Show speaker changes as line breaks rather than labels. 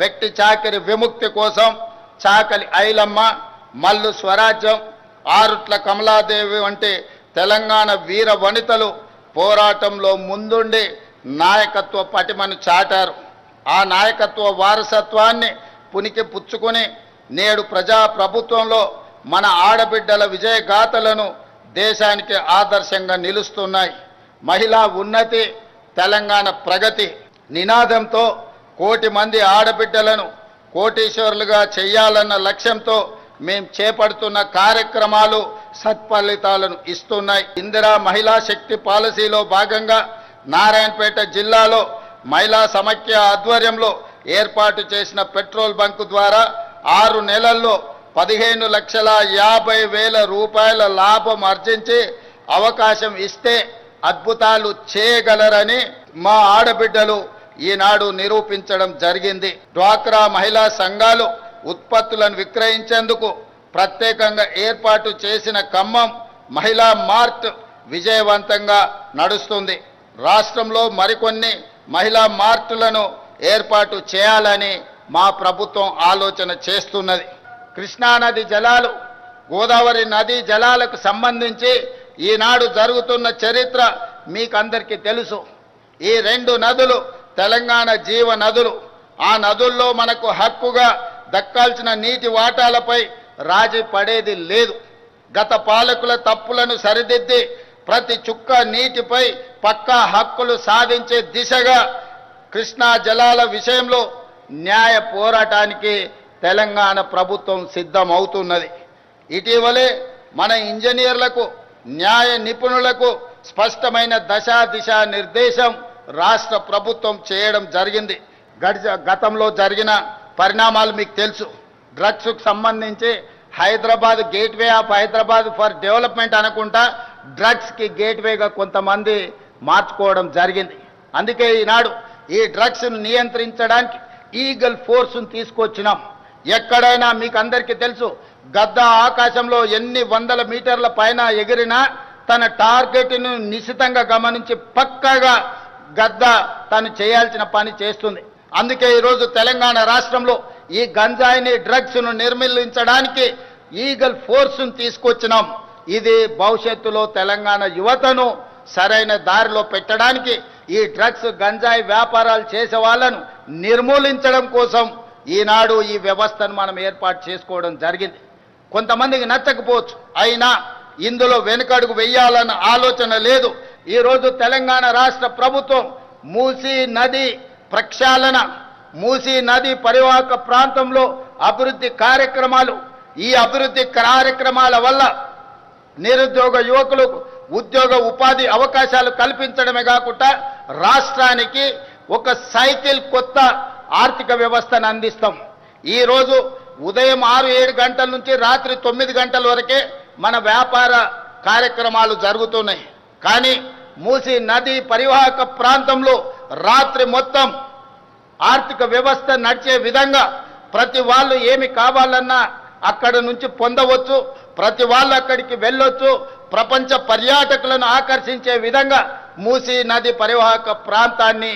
వ్యక్తి చాకరి విముక్తి కోసం చాకలి ఐలమ్మ మల్లు స్వరాజ్యం ఆరుట్ల కమలాదేవి వంటి తెలంగాణ వీర వనితలు పోరాటంలో ముందుండి నాయకత్వ పటిమను చాటారు. ఆ నాయకత్వ వారసత్వాన్ని పునికి పుచ్చుకొని నేడు ప్రజా ప్రభుత్వంలో మన ఆడబిడ్డల విజయగాథలను దేశానికి ఆదర్శంగా నిలుస్తున్నాయి. మహిళా ఉన్నతి తెలంగాణ ప్రగతి నినాదంతో కోటి మంది ఆడబిడ్డలను కోటీశ్వరులుగా చేయాలన్న లక్ష్యంతో మేం చేపడుతున్న కార్యక్రమాలు సత్ఫలితాలను ఇస్తున్నాయి. ఇందిరా మహిళా శక్తి పాలసీలో భాగంగా నారాయణపేట జిల్లాలో మహిళా సమైక్య ఆధ్వర్యంలో ఏర్పాటు చేసిన పెట్రోల్ బంకు ద్వారా ఆరు నెలల్లో పదిహేను లక్షల యాభై వేల రూపాయల లాభం ఆర్జించి అవకాశం ఇస్తే అద్భుతాలు చేయగలరని మా ఆడబిడ్డలు ఈనాడు నిరూపించడం జరిగింది. డ్వాక్రా మహిళా సంఘాలు ఉత్పత్తులను విక్రయించేందుకు ప్రత్యేకంగా ఏర్పాటు చేసిన ఖమ్మం మహిళా మార్ట్ విజయవంతంగా నడుస్తుంది. రాష్ట్రంలో మరికొన్ని మహిళా మార్టులను ఏర్పాటు చేయాలని మా ప్రభుత్వం ఆలోచన చేస్తున్నది. కృష్ణానది జలాలు గోదావరి నది జలాలకు సంబంధించి ఈనాడు జరుగుతున్న చరిత్ర మీకందరికీ తెలుసు. ఈ రెండు నదులు తెలంగాణ జీవ నదులు. ఆ నదుల్లో మనకు హక్కుగా దక్కాల్సిన నీటి వాటాలపై రాజీ పడేది లేదు. గత పాలకుల తప్పులను సరిదిద్ది ప్రతి చుక్క నీటిపై పక్కా హక్కులు సాధించే దిశగా కృష్ణా జలాల విషయంలో న్యాయ పోరాటానికి తెలంగాణ ప్రభుత్వం సిద్ధమవుతున్నది. ఇటీవలే మన ఇంజనీర్లకు న్యాయ నిపుణులకు స్పష్టమైన దశా దిశా నిర్దేశం రాష్ట్ర ప్రభుత్వం చేయడం జరిగింది. గడిచ గతంలో జరిగిన పరిణామాలు మీకు తెలుసు. డ్రగ్స్కు సంబంధించి Hyderabad gateway of Hyderabad for development అనుకుంటా డ్రగ్స్కి గేట్వేగా కొంతమంది మార్చుకోవడం జరిగింది. అందుకే ఈనాడు ఈ డ్రగ్స్ను నియంత్రించడానికి ఈగల్ ఫోర్స్ను తీసుకొచ్చినాం. ఎక్కడైనా మీకు అందరికీ తెలుసు గద్ద ఆకాశంలో ఎన్ని వందల మీటర్ల పైన ఎగిరినా తన టార్గెట్ను నిశితంగా గమనించి పక్కాగా గద్ద తను చేయాల్సిన పని చేస్తుంది. అందుకే ఈరోజు తెలంగాణ రాష్ట్రంలో ఈ గంజాయిని డ్రగ్స్ను నిర్మూలించడానికి ఈగల్ ఫోర్స్ను తీసుకొచ్చినాం. ఇది భవిష్యత్తులో తెలంగాణ యువతను సరైన దారిలో పెట్టడానికి ఈ డ్రగ్స్ గంజాయి వ్యాపారాలు చేసే వాళ్ళను నిర్మూలించడం కోసం ఈనాడు ఈ వ్యవస్థను మనం ఏర్పాటు చేసుకోవడం జరిగింది. కొంతమందికి నచ్చకపోవచ్చు. అయినా ఇందులో వెనుకడుగు వెయ్యాలన్న ఆలోచన లేదు. ఈరోజు తెలంగాణ రాష్ట్ర ప్రభుత్వం మూసీ నది ప్రక్షాళన మూసీ నది పరివాహక ప్రాంతంలో అభివృద్ధి కార్యక్రమాలు ఈ అభివృద్ధి కార్యక్రమాల వల్ల నిరుద్యోగ యువకులకు ఉద్యోగ ఉపాధి అవకాశాలు కల్పించడమే కాకుండా రాష్ట్రానికి ఒక సైకిల్ కొత్త ఆర్థిక వ్యవస్థను అందిస్తాం. ఈరోజు ఉదయం ఆరు ఏడు గంటల నుంచి రాత్రి తొమ్మిది గంటల వరకే మన వ్యాపార కార్యక్రమాలు జరుగుతున్నాయి. కానీ మూసీ నది పరివాహక ప్రాంతంలో రాత్రి మొత్తం ఆర్థిక వ్యవస్థ నడిచే విధంగా ప్రతి వాళ్ళు ఏమి కావాలన్నా అక్కడ నుంచి పొందవచ్చు ప్రతి వాళ్ళు అక్కడికి వెళ్ళొచ్చు ప్రపంచ పర్యాటకులను ఆకర్షించే విధంగా మూసీ నది పరివాహక ప్రాంతాన్ని